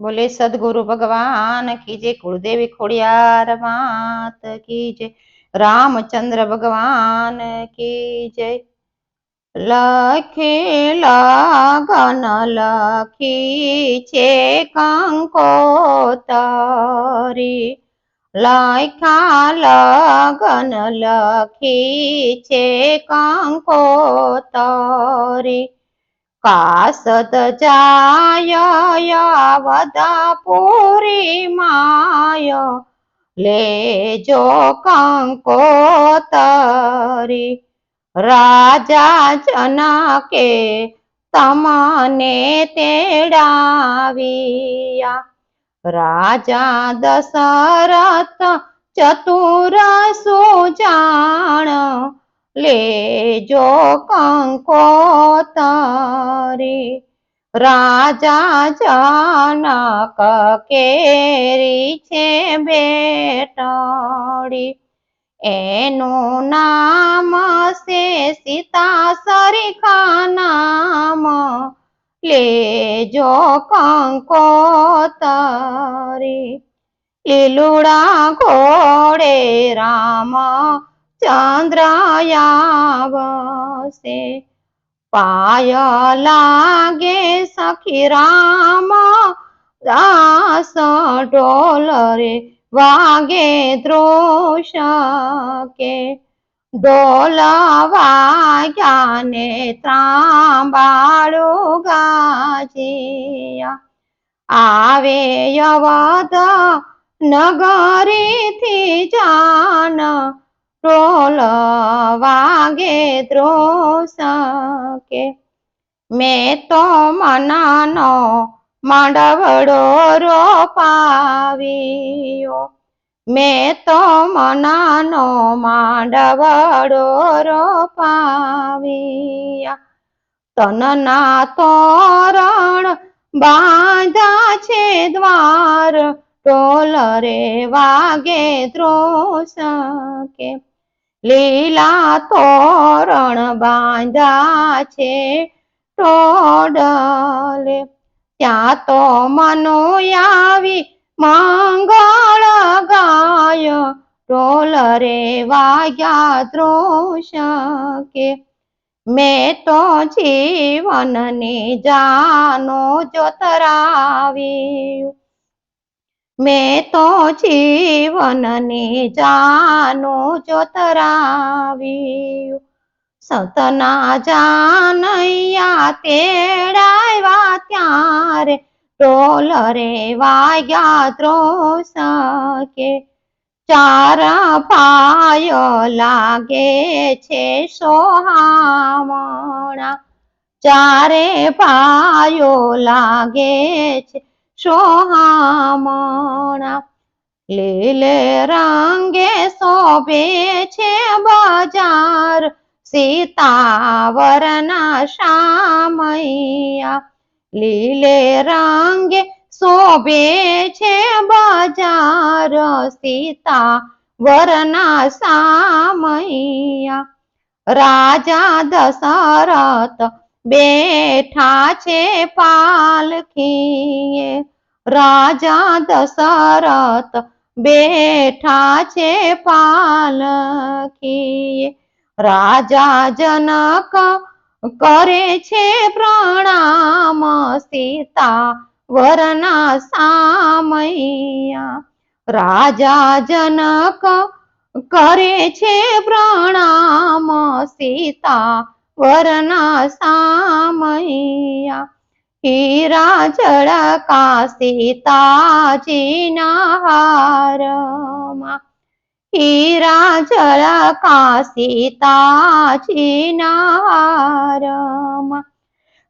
બોલે, સદગુરુ ભગવાન કી જય, કુળદેવી ખોડિયાર માત કી જય, રામચંદ્ર ભગવાન કી જય. લખેલા ગન લખી છે કંકોતરી લખ્યા, લગન લખી છે કંકોતરી કાસદ જાય પૂરી માય લેજો કંકોતરી. રાજા જનકે તમને તેડાવ્યા. રાજા દશરથ ચતુર સુજાણ લેજો કંકોતરી રાજા જનક કેરી છે બેટડી. એનું નામ છે સીતા સરીખા નામ લેજો કંકોતરી લીલુડા ઘોડે રામ ચંદ્રયાવસે. પાય લાગે સખી રામ દાસ ઢોલ રે વાગે દ્રોષ કે ઢોલ વાગ્યા ને ત્રાંબાળો ગાજિયા આવે યવદ નગરીથી જાન ઢોલ વાગે દ્રોષ કે મેં તો મનાનો માંડવડો રોપાવ્યો. મેં તો મનાનો માંડવડો રોપાવ્યા. તનના તોરણ બાંધા છે દ્વાર. ટોલ રે વાગે દ્રોષ કે લીલા તોરણ બાંધા છે ટોડલે. ત્યાં તો મનો આવી મંગળ ગાય ટોલ રે વાગ્યા દ્રોષ કે મેં તો જીવનને જાનો જોતરાવ્યું મેં તો જીવનને જાનો જોતરાવ્યું. સતના જાનૈયા તેડાવ્યા ત્યારે ટોલ રે વાગ્યા દ્રોષ કે ચાર પાય લાગે છે સોહામણા. ચારે પાયો લાગે છે સોહામણા લીલે રંગે શોભે છે બજાર. સીતાવરના શામૈયા લીલે રંગે શોભે છે બજાર. સીતા વરના સામૈયા રાજા દશરથ બેઠા છે પાલખીએ. રાજા દશરથ બેઠા છે પાલખીએ. રાજા જનક કરે છે પ્રણામ સીતા વરના સામૈયા. રાજા જનક કરે છે પ્રણામ સીતા વરના સામૈયા હીરા જળકા સીતાજીના હારમાં હીરા જળકા સીતાજીના હારમાં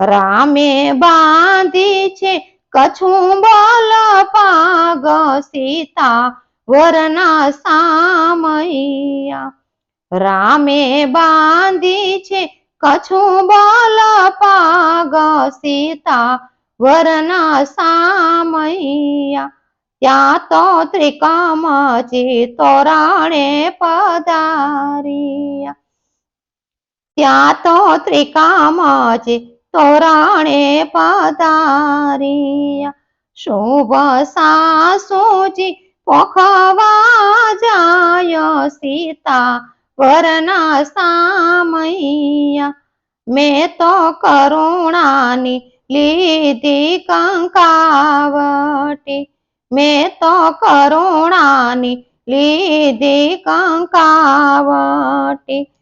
રામે બાંધી છે કછું બોલ પાગ સીતા વરના સામૈયા રામે બાંધી છે કછું બોલ પાગ સીતા, વરના સામૈયા. ત્યાં તો ત્રિકમજી તોરણે પધારિયા. ત્યાં તો ત્રિકામજી તોરણે પધારિયા. શુભ સાસુજી પોખવા જાય સીતા વરના સામૈયા. મેં તો કરુણાની લીધી કંકાવટી. મેં તો કરુણાની લીધી કંકાવટી.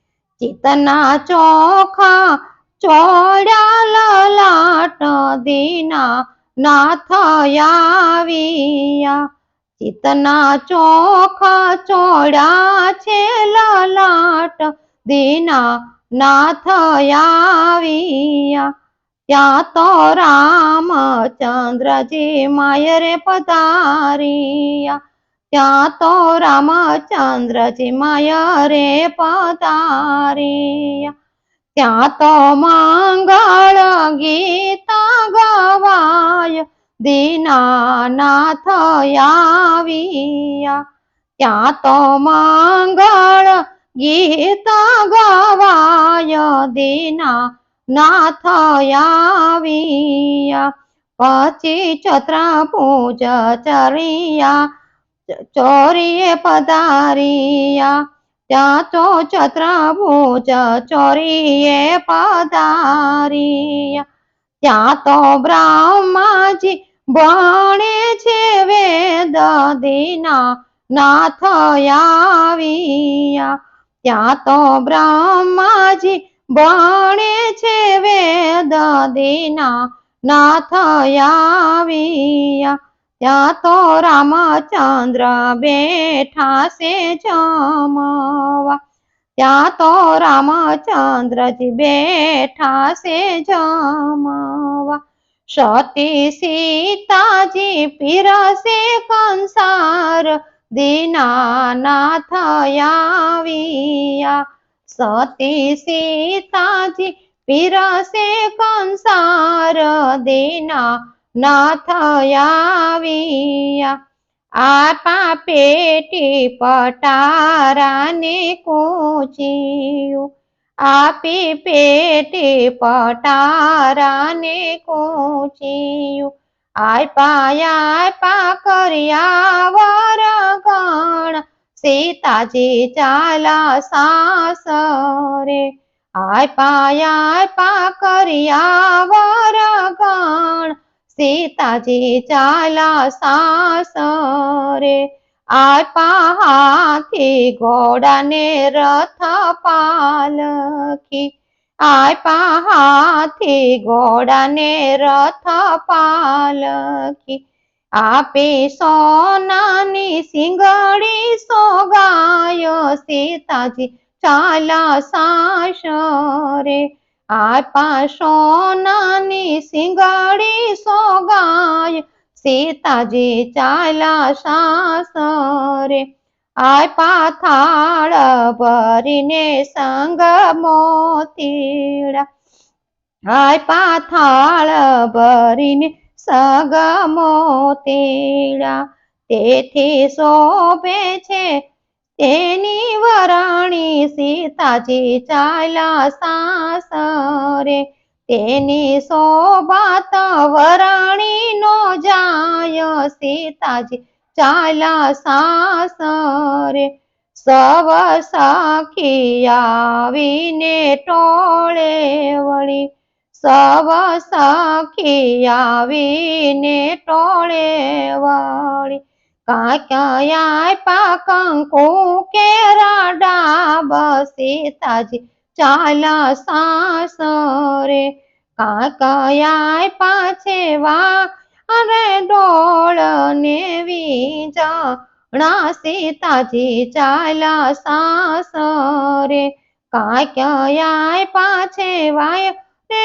ચિતના ચોખા ચોડ્યા લલાટ દીના નાથ આવ્યા ચિતના ચોખા ચોડ્યા છે લલાટ. દીના નાથ આવ્યા. ત્યાં તો રામચંદ્રજી માયરે પધારિયા. ત્યાં તો રામચંદ્રજી માયરે પધારિયા. ત્યાં તો મંગળ ગીતા ગવાય. દીનાનાથ આવ્યા ત્યાં તો મંગળ ગીત ગવાય દીના નાથ પછી ચત્ર પૂજ ચરિયા, ચોરીએ પધારિયા. ત્યાં તો ચત્ર પૂજ ચોરીએ પધારિયા. ત્યાં તો બ્રહ્માજી ભણે છે વેદ દીના નાથ આવ્યા. ત્યાં તો બ્રહ્માજી ભણે છે વેદ દીના નાથ આવ્યા. ત્યાં તો રામચંદ્ર બેઠા છે જમવા. ત્યાં તો રામચંદ્રજી બેઠા છે જમવા. સતી સીતાજી પીરસે કંસાર દીનાનાથ આવ્યા સતી સીતાજી પીરસે કંસાર દીના નાથ આવ્યા આપા પેટી પટારાને કૂચ્યું આપી પેટી પટારાને કૂચ્યું. આયપા આયપા કર્યા વરગણ સીતાજી ચાલા સાસરે. આયપા આયપા કર્યા વરગણ સીતાજી ચાલા સાસરે. આયપા હાથી ઘોડાને રથ પાલખી આયપા હાથી ઘોડાને રથ પાલખી આપે સોનાની સિંગડી સોગાયો સીતાજી ચાલા સાસરે આપા સોનાની સિંગડી સોગાય સીતાજી ચાલા સાસરે. આપા થાળ ભરીને સંગ મોતીડા. આય થાળ ભરીને સગ મોતીડા. તેથી શોભે છે તેની વરાણી સીતાજી ચાલા સાસરે. તેની શોભાત વરાણી નો જાય સીતાજી ચાલા સાસરે, સવ સાખી આવીને ટોળે વળી, સવ સાખી આવીને ટોળે વળી કાક્યા પાકંકુ કેરા ડાબ સીતાજી ચાલા સાસરે કાકયા પાછે વા અરે ડોળ ને વીજણા સીતાજી ચાલા સાસરે કાકયા પાછે વાય રે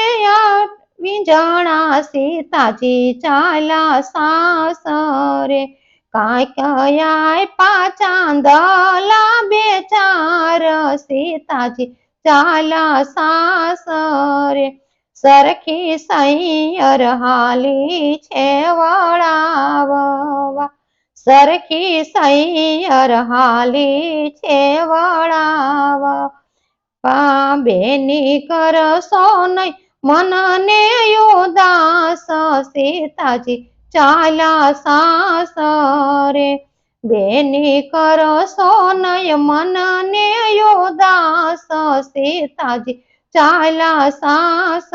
વીજણા સીતાજી ચાલા સાસરે, કાંકયાય પાચાંદલા બેચાર સીતાજી ચાલા સાસરે સરખી સૈયર હાલી છે વળાવવા. સરખી સૈયર હાલી છે વળાવવા. પાબેની કરશો નહીં મનને યોદાસ સીતાજી ચાલા સાસરે બેની કરો સોનય મનને યોદાસ સીતાજી ચાલા સાસ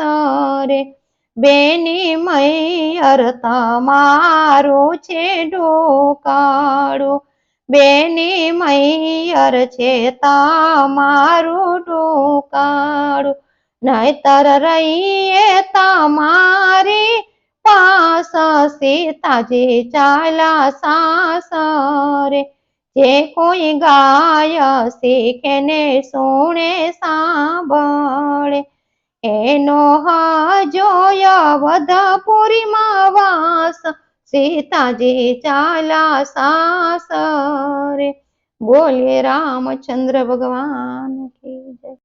રે. બેની મૈયર તમારો છે ડોકાળું. બેની મૈયર છે તમારું ડોકાળું. નહીતર રહીએ તમારી પાસ સીતાજી ચાલ્યા સાસરે. જે કોઈ ગાય શીખે ને સુણે સાંભળે. એનો જોય વધપુરીમાં વાસ સીતાજી ચાલા સાસરે. બોલે રામચંદ્ર ભગવાન કી જય.